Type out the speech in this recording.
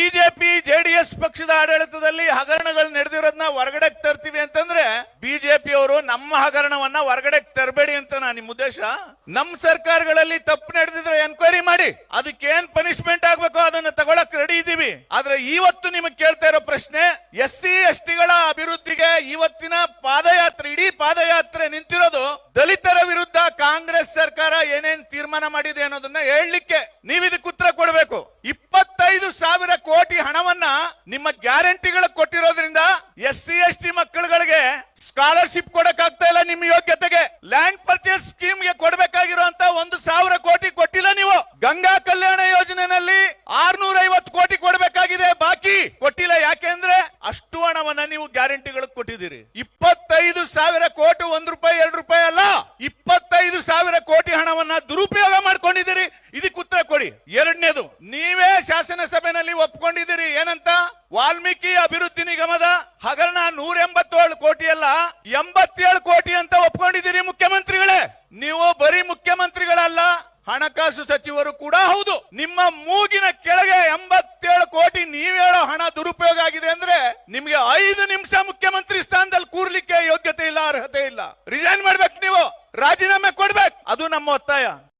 BJP, JDS ಪಕ್ಷದ ಆಡಳಿತದಲ್ಲಿ ಹಗರಣಗಳು ನಡೆದಿರೋದನ್ನ ಹೊರಗಡೆ ತರ್ತೀವಿ ಅಂತಂದ್ರೆ ಬಿಜೆಪಿ ಅವರು ನಮ್ಮ ಹಗರಣವನ್ನ ಹೊರಗಡೆ ತರಬೇಡಿ ಅಂತ ನಾ ನಿಮ್ ಉದ್ದೇಶ. ನಮ್ ಸರ್ಕಾರಗಳಲ್ಲಿ ತಪ್ಪು ನಡೆದಿದ್ರೆ ಎನ್ಕ್ವೈರಿ ಮಾಡಿ. ಅದಕ್ಕೆ ಏನ್ ಪನಿಷ್ಮೆಂಟ್ ಆಗ್ಬೇಕು ಅದನ್ನ ತಗೊಳಕ್ ರೆಡಿ ಇದೀವಿ ಆದ್ರೆ ಇವತ್ತು ನಿಮಗೆ ಕೇಳ್ತಾ ಇರೋ ಪ್ರಶ್ನೆ ಎಸ್ ಸಿ ಎಸ್ ಟಿಗಳ ಅಭಿವೃದ್ಧಿಗೆ ಇವತ್ತಿನ ಪಾದಯಾತ್ರೆ, ಇಡೀ ಪಾದಯಾತ್ರೆ ನಿಂತಿರೋದು ದಲಿತರ ವಿರುದ್ಧ ಕಾಂಗ್ರೆಸ್ ಸರ್ಕಾರ ಏನೇನ್ ತೀರ್ಮಾನ ಮಾಡಿದೆ ಅನ್ನೋದನ್ನ ಹೇಳಲಿಕ್ಕೆ. ನೀವು ಇದಕ್ಕೆ ಉತ್ತರ ಕೊಡಬೇಕು. ಇಪ್ಪತ್ತೈದು ಸಾವಿರ ಕೋಟಿ ಹಣವನ್ನ ನಿಮ್ಮ ಗ್ಯಾರಂಟಿಗಳ ಕೊಟ್ಟಿರೋದ್ರಿಂದ ಎಸ್ ಸಿ, ಎಸ್ ಟಿ ಮಕ್ಕಳುಗಳಿಗೆ ಸ್ಕಾಲರ್ಶಿಪ್ ಕೊಡಕ್ ಆಗ್ತಾ ಇಲ್ಲ ನಿಮ್ಮ ಯೋಗ್ಯತೆಗೆ. ಲ್ಯಾಂಡ್ ಪರ್ಚೇಸ್ ಸ್ಕೀಮ್ಗೆ ಕೊಡಬೇಕಾಗಿರುವಂತ ಒಂದು ಸಾವಿರ ಕೋಟಿ ಹಣವನ್ನ ನೀವು ಗ್ಯಾರಂಟಿಗಳು ಕೊಟ್ಟಿದ್ದೀರಿ. ಇಪ್ಪತ್ತೈದು ಸಾವಿರ ಕೋಟಿ, ಒಂದ್ ರೂಪಾಯಿ, ಎರಡು ರೂಪಾಯಿ ಅಲ್ಲ, ಇಪ್ಪತ್ತೈದು ಸಾವಿರ ಕೋಟಿ ಹಣವನ್ನ ದುರುಪಯೋಗ ಮಾಡ್ಕೊಂಡಿದ್ದೀರಿ. ಇದಕ್ಕೆ ಉತ್ತರ ಕೊಡಿ. ಎರಡನೇದು, ನೀವೇ ಶಾಸನ ಸಭೆನಲ್ಲಿ ಒಪ್ಕೊಂಡಿದ್ದೀರಿ. ಏನಂತ? ವಾಲ್ಮೀಕಿ ಅಭಿವೃದ್ಧಿ ನಿಗಮದ ಹಗರಣ ನೂರ ಎಂಬತ್ತೇಳು ಕೋಟಿ ಅಲ್ಲ, ಎಂಬತ್ತೇಳು ಕೋಟಿ ಅಂತ ಒಪ್ಕೊಂಡಿದ್ದೀರಿ ಮುಖ್ಯಮಂತ್ರಿಗಳೇ. ನೀವು ಬರೀ ಮುಖ್ಯಮಂತ್ರಿಗಳಲ್ಲ, ಹಣಕಾಸು ಸಚಿವರು ಕೂಡ ಹೌದು. ನಿಮ್ಮ ಮೂಗಿನ ಕೆಳಗೆ ಎಂಬತ್ತೇಳು ಕೋಟಿ ನೀವ್ ಹೇಳೋ ಹಣ ದುರುಪಯೋಗ ಆಗಿದೆ ಅಂದ್ರೆ ನಿಮ್ಗೆ ಐದು ನಿಮಿಷ ಮುಖ್ಯಮಂತ್ರಿ ಸ್ಥಾನದಲ್ಲಿ ಕೂರ್ಲಿಕ್ಕೆ ಯೋಗ್ಯತೆ ಇಲ್ಲ, ಅರ್ಹತೆ ಇಲ್ಲ. ರಿಸೈನ್ ಮಾಡ್ಬೇಕು ನೀವು. ರಾಜೀನಾಮೆ ಕೊಡ್ಬೇಕು. ಅದು ನಮ್ಮ ಒತ್ತಾಯ.